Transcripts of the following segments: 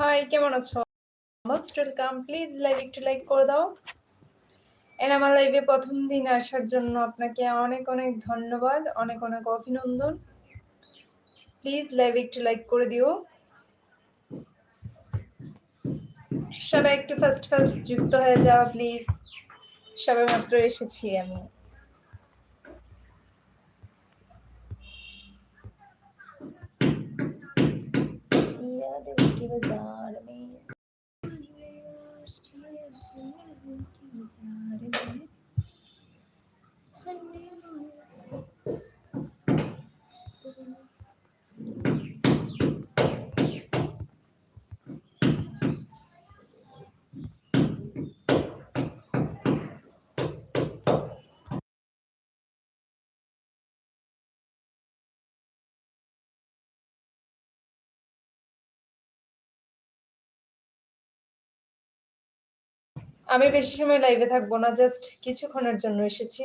はい、いけまなち。মোস্ট welcome please live একটু like করে দাও। এন আমার লাইভে প্রথম দিন আসার জন্য আপনাকে অনেক অনেক ধন্যবাদ, অনেক অনেক অভিনন্দন। প্লিজ লাইভ একটু লাইক করে দিও। সবাই একটু ফার্স্ট ফার্স্ট যুক্ত হয়ে যাওয়া প্লিজ সবাই মাত্র এসেছি আমি। বাজার মে की बाजार में दिल की बाजार আমি বেশি সময় লাইভে থাকব না জাস্ট কিছুক্ষণের জন্য এসেছি।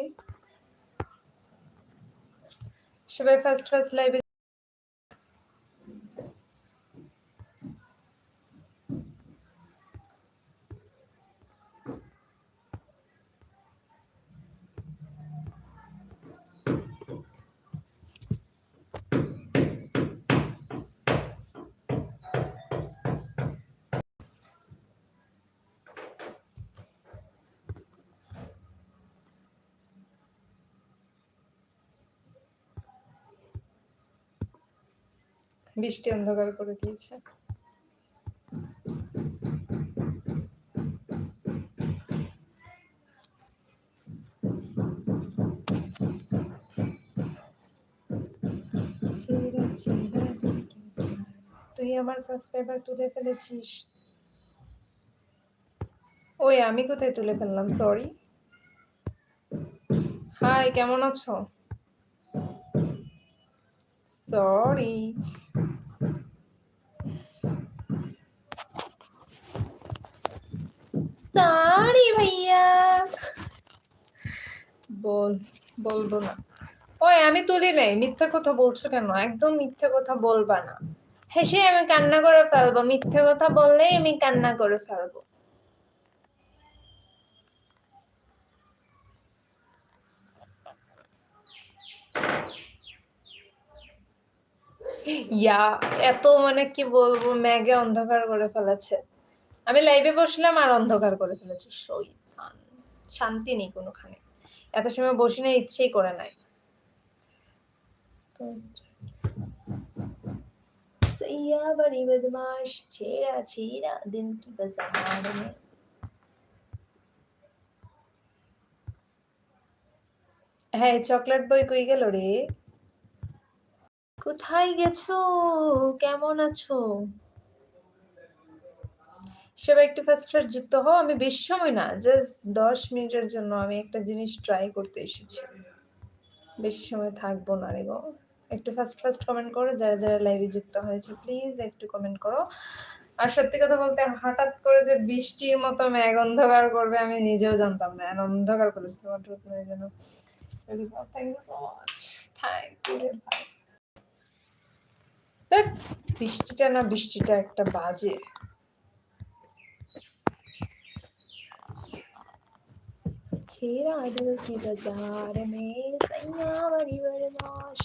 সবাই ফার্স্ট ফার্স্ট লাইভে বৃষ্টি অন্ধকার করে দিয়েছে। তুই আমার সাবস্ক্রাইবার তুলে ফেলেছিস। ওই, আমি কোথায় তুলে ফেললাম? সরি হাই কেমন আছো? সরি সরি ভাইয়া। বল, বলব না। ওই, আমি তুলি নাই। মিথ্যা কথা বলছো কেন? একদম মিথ্যা কথা বলবা না। হেসে আমি কান্না করে ফেলব। মিথ্যা কথা বললেই আমি কান্না করে ফেলব। ইয়া এত মানে কি বলবো ম্যাগে অন্ধকার করে ফেলেছে আমি লাইভে বসলাম আর অন্ধকার করে ফেলেছে শৈতান শান্তি নেই কোনোখানে এত সময় বসি না ইচ্ছেই করে নাই তো सैया बड़ी बदमाश छेड़ा छेड़ा दिल की बाजार में হ্যাঁ চকলেট বই কই গেল রে কোথায় গেছো? কেমন আছো? সবাই একটু ফার্স্ট ফার্স্ট যুক্ত হও, আমি বেশি সময় না জাস্ট দশ মিনিটের জন্য আমি একটা জিনিস ট্রাই করতে এসেছি। বেশি সময় থাকব না রে গো। একটু ফার্স্ট ফার্স্ট কমেন্ট করো, যারা যারা লাইভে যুক্ত হয়েছে প্লিজ একটু কমেন্ট করো। আর সত্যি কথা বলতে, হঠাৎ করে যে বৃষ্টির মতো মেঘ অন্ধকার করবে, আমি নিজেও জানতাম না। অন্ধকার করেছিল যেন। Thank you so much thank you ভাই ধ্যাৎ, বৃষ্টিটা না বৃষ্টিটা একটা বাজে छेड़ा दिल की बाजार में सैया बड़ी बदमाश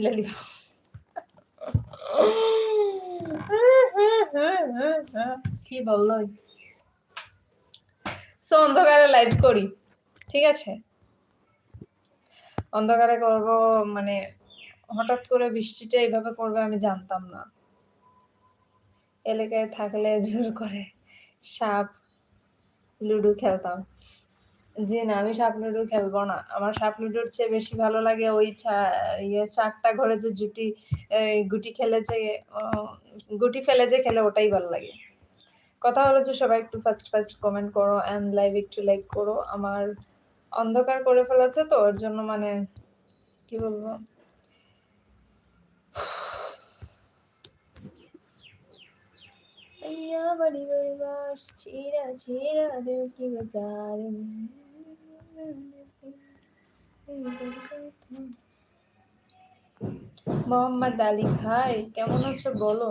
ललिता কি বললো সো অন্ধকারে লাইভ করি ঠিক আছে অন্ধকারে করব মানে হঠাৎ করে বৃষ্টিটা এইভাবে করবে আমি জানতাম না। এলাকায় থাকলে জোর করে সাপ, লুডো খেলতাম। যে না, আমি সাপ, লুডো খেলব না। আমার সাপ, লুডোর চেয়ে বেশি ভালো লাগে ওই ইয়ে চারটা ঘরে যে জুটি গুটি খেলে যে গুটি ফেলে যে খেলে ওটাই ভালো লাগে। কথা হলো যে সবাই একটু ফার্স্ট ফার্স্ট কমেন্ট করো এন্ড লাইভ একটু লাইক করো। আমার অন্ধকার করে ফেলেছে তো, ওর জন্য মানে কি বলব? सैया बड़ी बड़ी बाश छीरा छीरा दिल की बाजार में মোহাম্মদ আলী ভাই কেমন আছো বলো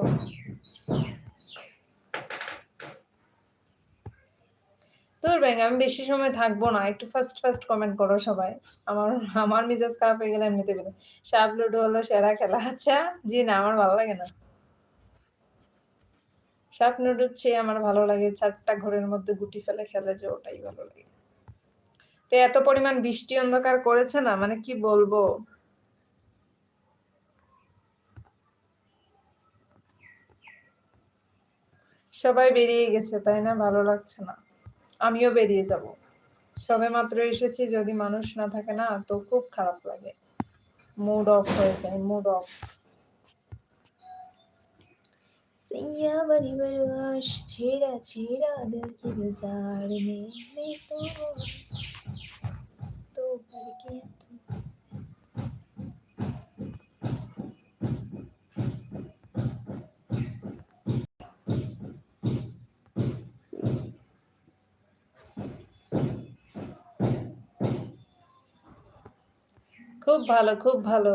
তোর ব্যাং আমি বেশি সময় থাকবো না একটু ফার্স্ট ফার্স্ট কমেন্ট করো সবাই আমার আমার মিজাজ খারাপ হয়ে গেলে এমনিতে বেরো সাপ লুডো হলো সেরা খেলা আচ্ছা জি না আমার ভালো লাগে না সাপ নুডুর চেয়ে আমার ভালো লাগে, চারটা ঘরের মধ্যে গুটি ফেলে খেলে যে ওটাই ভালো লাগে। তো এত পরিমাণ বৃষ্টি অন্ধকার করেছে না মানে কি বলব? সবাই বেরিয়ে গেছে, তাই না? ভালো লাগছে না। আমিও বেরিয়ে যাব। সবে মাত্র এসেছি, যদি মানুষ না থাকে না, তো খুব খারাপ লাগে। মুড অফ হয়ে যায় মুড অফ सैया बड़ी बरवाश छेड़ा छेड़ा दिल की बाजार में मैं तो तो भर के तू খুব ভালো খুব ভালো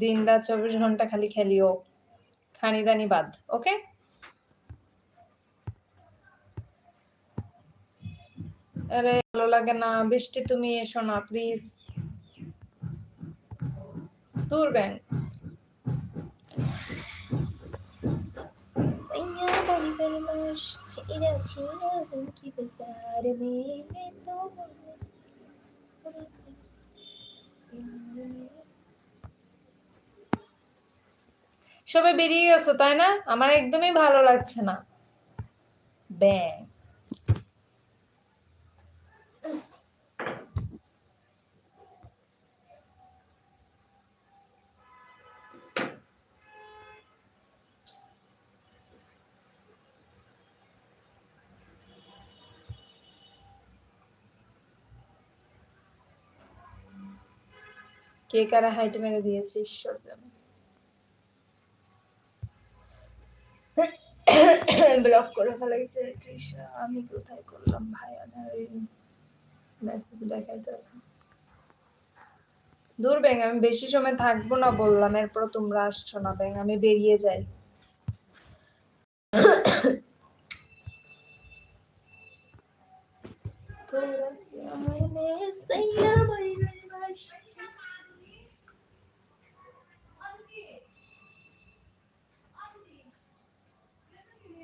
দিন রাত চব্বিশ ঘন্টা খালি খেলিও খানি দানি বাদ ওকে আরে ভালো লাগে না বৃষ্টি তুমি এসো না প্লিজ দূর ব্যাং सैया बड़ी बड़ी बाश छीरा छीरा दिल की बाजार में मैं तो সবাই বেরিয়ে গেছো তাই না আমার একদমই ভালো লাগছে না ব্যাং কে কারা হাইট মেরে দিয়েছে, ঈশ্বর জানে। ব্লক করে তৃষা, আমি কোথায় করলাম ভাই? দূর আমি বেশি সময় থাকব না বললাম, এরপর তোমরা আসছো না ব্যাং, আমি বেরিয়ে যাই।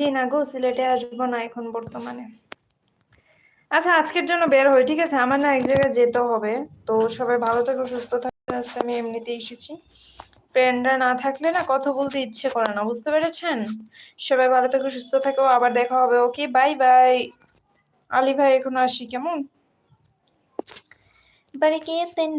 জি না গো, সিলেটে আসব না এখন বর্তমানে। আচ্ছা আজকের জন্য বের হই, ঠিক আছে? আমার না এক জায়গায় যেতে হবে। তো সবাই ভালো থেকো, সুস্থ থাকবে আজকে আমি এমনিতেই এসেছি। ফ্রেন্ডরা না থাকলে না কথা বলতে ইচ্ছে করে না, বুঝতে পেরেছেন? সবাই ভালো থেকো, সুস্থ থাকো। আবার দেখা হবে, ওকে? Bye bye. আলী ভাই, এখন আসি, কেমন? বাড়ি কে তেন